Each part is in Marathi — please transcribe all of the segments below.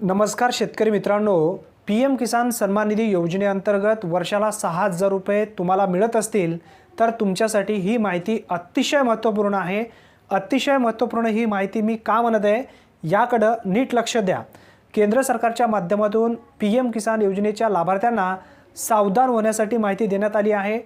नमस्कार शेतकरी मित्रांनो. पी एम किसान सन्मान निधी योजनेअंतर्गत वर्षाला सहा हजार रुपये तुम्हाला मिळत असतील तर तुमच्यासाठी ही माहिती अतिशय महत्त्वपूर्ण आहे. अतिशय महत्त्वपूर्ण ही माहिती मी का म्हणत आहे याकडं नीट लक्ष द्या. केंद्र सरकारच्या माध्यमातून पी एम किसान योजनेच्या लाभार्थ्यांना सावधान होण्यासाठी माहिती देण्यात आली आहे.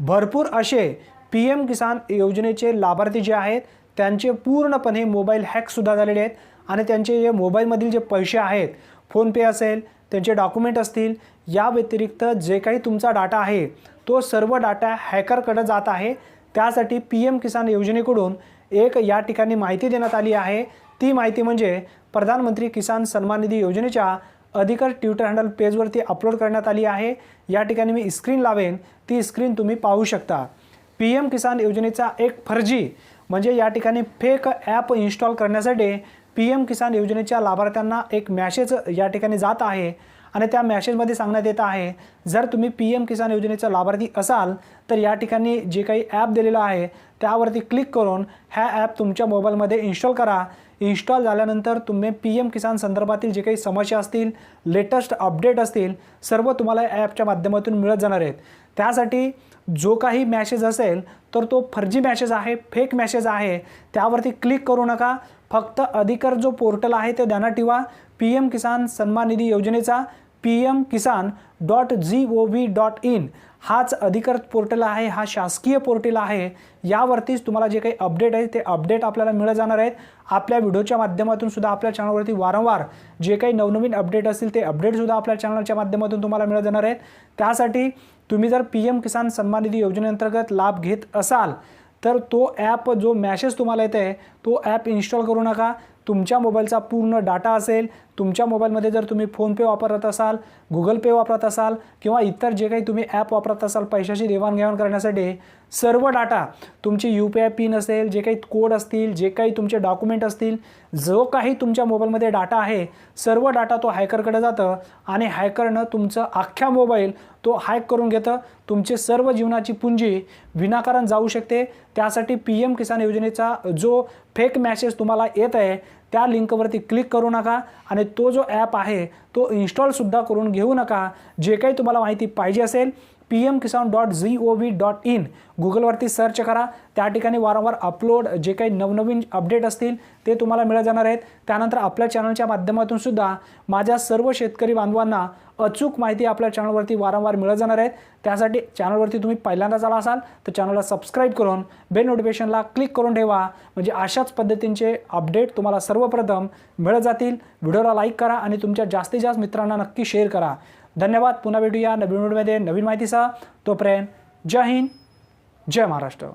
भरपूर असे पी एम किसान योजनेचे लाभार्थी जे आहेत त्यांचे पूर्णपणे मोबाईल हॅकसुद्धा झालेले आहेत. आणि त्यांचे जे मोबाईलमधील जे पैसे आहेत फोनपे असेल त्यांचे डॉक्युमेंट असतील या व्यतिरिक्त जे काही तुमचा डाटा आहे तो सर्व डाटा हॅकरकडे जात आहे. त्यासाठी पी एम किसान योजनेकडून एक या ठिकाणी माहिती देण्यात आली आहे. ती माहिती म्हणजे प्रधानमंत्री किसान सन्मान निधी योजनेच्या अधिकार ट्विटर हँडल पेजवरती अपलोड करण्यात आली आहे. या ठिकाणी मी स्क्रीन लावेन. ती स्क्रीन तुम्ही पाहू शकता. पी एम किसान योजनेचा एक फर्जी म्हणजे या ठिकाणी फेक ॲप इन्स्टॉल करण्यासाठी पी एम किसान योजनेच्या लाभार्थ्यांना एक मॅसेज या ठिकाणी जात आहे. आणि त्या मॅसेजमध्ये सांगण्यात येत आहे जर तुम्ही पी एम किसान योजनेचा लाभार्थी असाल तर या ठिकाणी जे काही ॲप दिलेलं आहे त्यावरती क्लिक करून ह्या ॲप तुमच्या मोबाईलमध्ये इन्स्टॉल करा. इन्स्टॉल झाल्यानंतर तुम्ही पी एम किसान संदर्भातील जे काही समस्या असतील लेटेस्ट अपडेट असतील सर्व तुम्हाला या ॲपच्या माध्यमातून मिळत जाणार आहेत. त्यासाठी जो काही मॅसेज असेल तर तो फर्जी मॅसेज आहे फेक मॅसेज आहे त्यावरती क्लिक करू नका. फक्त अधिकर जो पोर्टल आहे ते ध्यानात ठेवा. पी एम किसान सन्मान निधी योजनेचा P M Kisan dot G O V dot in हाच अधिकृत पोर्टल आहे हा शासकीय पोर्टल आहे. यावरतीच तुम्हाला जे काही अपडेट आहे ते अपडेट आपल्याला मिळत जाणार आहेत. आपल्या व्हिडिओच्या माध्यमातून सुद्धा आपल्या चॅनलवरती वारंवार जे काही नवनवीन अपडेट असतील ते अपडेटसुद्धा आपल्या चॅनलच्या माध्यमातून तुम्हाला मिळत जाणार आहेत. त्यासाठी तुम्ही जर पी एम किसान सन्मान निधी योजनेअंतर्गत लाभ घेत असाल तर तो ॲप जो मॅसेज तुम्हाला येत आहे तो ॲप इन्स्टॉल करू नका. तुमच्या मोबाईलचा पूर्ण डाटा असेल तुमच्या मोबाईलमध्ये जर तुम्ही फोनपे वापरत असाल गुगल पे वापरत असाल किंवा इतर जे काही तुम्ही ॲप वापरत असाल पैशाची देवाणघेवाण करण्यासाठी सर्व डाटा तुमची यू पी आय पिन असेल जे काही कोड असतील जे काही तुमचे डॉक्युमेंट असतील जो काही तुमच्या मोबाईलमध्ये डाटा आहे सर्व डाटा तो हॅकरकडे जातं आणि हॅकरनं तुमचं अख्ख्या मोबाईल तो हॅक करून घेतं. तुमचे सर्व जीवनाची पुंजी विनाकारण जाऊ शकते. त्यासाठी पी एम किसान योजनेचा जो फेक मॅसेज तुम्हाला येत आहे त्या लिंकवरती क्लिक करू नका आणि तो जो ॲप आहे तो इन्स्टॉलसुद्धा करून घेऊ नका. जे काही तुम्हाला माहिती पाहिजे असेल P M Kisan dot G O V dot in गुगलवरती सर्च करा. त्या ठिकाणी वारंवार अपलोड जे काही नवनवीन अपडेट असतील ते तुम्हाला मिळत जाणार आहेत. त्यानंतर आपल्या चॅनलच्या माध्यमातून सुद्धा माझ्या सर्व शेतकरी बांधवांना अचूक माहिती आपल्या चॅनलवरती वारंवार मिळत जाणार आहेत. त्यासाठी चॅनलवरती तुम्ही पहिल्यांदाच आला असाल तर चॅनलला सबस्क्राईब करून बेल नोटिफिकेशनला क्लिक करून ठेवा. म्हणजे अशाच पद्धतींचे अपडेट तुम्हाला सर्वप्रथम मिळत जातील. व्हिडिओला लाईक करा आणि तुमच्या जास्तीत जास्त मित्रांना नक्की शेअर करा. धन्यवाद पुन्हा भेटूया नवीन व्हिडिओमध्ये. नवीन माहितीसह तोपर्यंत जय हिंद जय महाराष्ट्र.